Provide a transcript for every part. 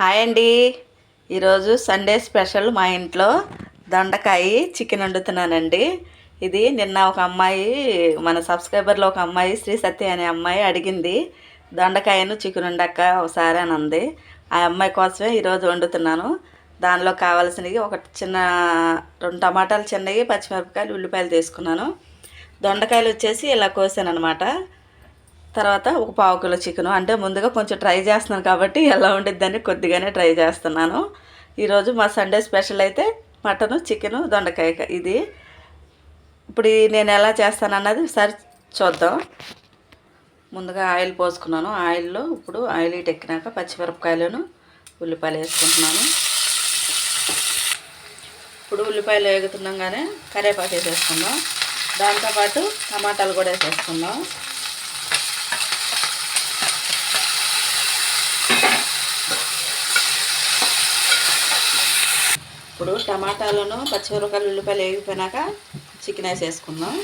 Hi అండి. ఈరోజు Sunday special మా ఇంట్లో దొండకాయ చికెన్ వండుతున్నానండి. ఇది నిన్న ఒక అమ్మాయి మన సబ్స్క్రైబర్లో ఒక అమ్మాయి శ్రీ సత్య అనే అమ్మాయి అడిగింది దొండకాయను చికెన్ వండక్క ఒకసారి అని అంది. ఆ అమ్మాయి కోసమే ఈరోజు వండుతున్నాను. దానిలో కావాల్సినవి ఒక చిన్న రెండు టమాటాలు చిన్నవి పచ్చిమిరపకాయలు ఉల్లిపాయలు తీసుకున్నాను. దొండకాయలు వచ్చేసి ఇలా కోసాను అనమాట తర్వాత ఒక పావు కిలో చికెను అంటే ముందుగా కొంచెం ట్రై చేస్తున్నాను కాబట్టి ఎలా ఉండిద్దని కొద్దిగానే ట్రై చేస్తున్నాను. ఈరోజు మా సండే స్పెషల్ అయితే మటను చికెను దొండకాయ ఇది. ఇప్పుడు ఈ నేను ఎలా చేస్తాను అన్నది సరి చూద్దాం. ముందుగా ఆయిల్ పోసుకున్నాను. ఆయిల్లో ఇప్పుడు ఆయిల్ ఇటు ఎక్కినాక పచ్చిమిరపకాయలను ఉల్లిపాయలు వేసుకుంటున్నాను. ఇప్పుడు ఉల్లిపాయలు వేగుతున్నాగానే కరివేపాకు వేసేసుకుందాం. దాంతోపాటు టమాటాలు కూడా వేసేసుకుందాం. ఇప్పుడు టమాటాలను పచ్చిమిరపకాయలు ఉల్లిపాయలు వేగిపోయినాక చికెన్ వేసేసుకుందాం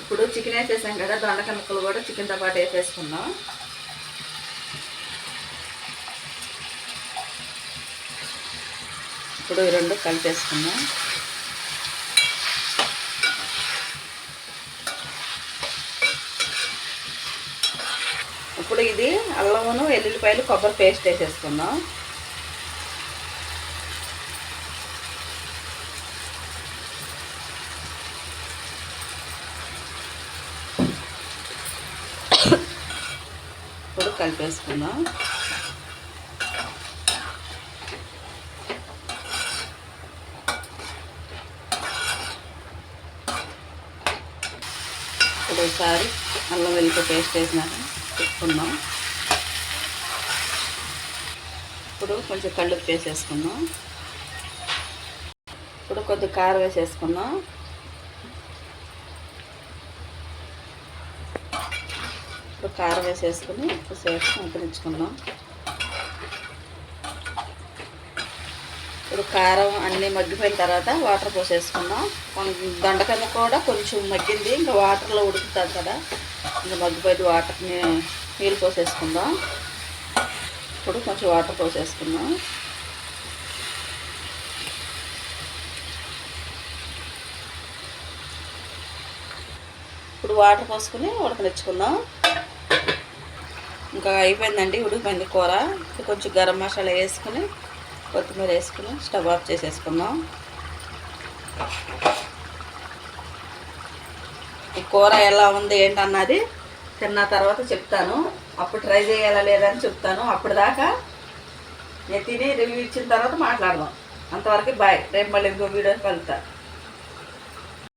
ఇప్పుడు చికెన్ వేసేసాం కదా దొండకాయ ముక్కలు కూడా చికెన్తో పాటు వేసేసుకుందాం. ఇప్పుడు ఈ రెండు కలిపేసుకుందాం. ఇప్పుడు ఇది అల్లమును వెల్లుల్లిపాయలు కొబ్బరి పేస్ట్ వేసేసుకుందాం. ఇప్పుడు కలిపేసుకుందాం. ఇప్పుడు ఒకసారి అల్లం వెల్లుల్లి పేస్ట్ వేసినాక తిప్పుకుందాం ఇప్పుడు కొంచెం కళ్ళు వేసేసుకుందాం. ఇప్పుడు కొద్ది కారం వేసేసుకుందాం. ఇప్పుడు కారం వేసేసుకుని సేపు అంతరించుకుందాం ఇప్పుడు కారం అన్నీ మగ్గిపోయిన తర్వాత వాటర్ పోసేసుకుందాం. దొండకాయ కూడా కొంచెం మగ్గింది. ఇంకా వాటర్లో ఉడుకుతుంది కదా. ఇంకా మగ్గిపోయి వాటర్ని నీళ్ళు పోసేసుకుందాం. ఇప్పుడు కొంచెం వాటర్ పోసేసుకుందాం. ఇప్పుడు వాటర్ పోసుకుని ఉడకనిచ్చుకుందాం. ఇంకా అయిపోయిందండి ఉడికిపోయింది కూర. కొంచెం గరం మసాలా వేసుకుని కొత్తిమీర వేసుకుని స్టవ్ ఆఫ్ చేసేసుకుందాం. ఈ కూర ఎలా ఉంది ఏంటన్నది తిన్న తర్వాత చెప్తాను. అప్పుడు ట్రై చేయాలా లేదని చెప్తాను. అప్పుడు దాకా నేను తిని రివ్యూ ఇచ్చిన తర్వాత మాట్లాడదాం. అంతవరకు బాయ్. రేపు మళ్ళీ ఇంకో వీడియో కలుగుతాను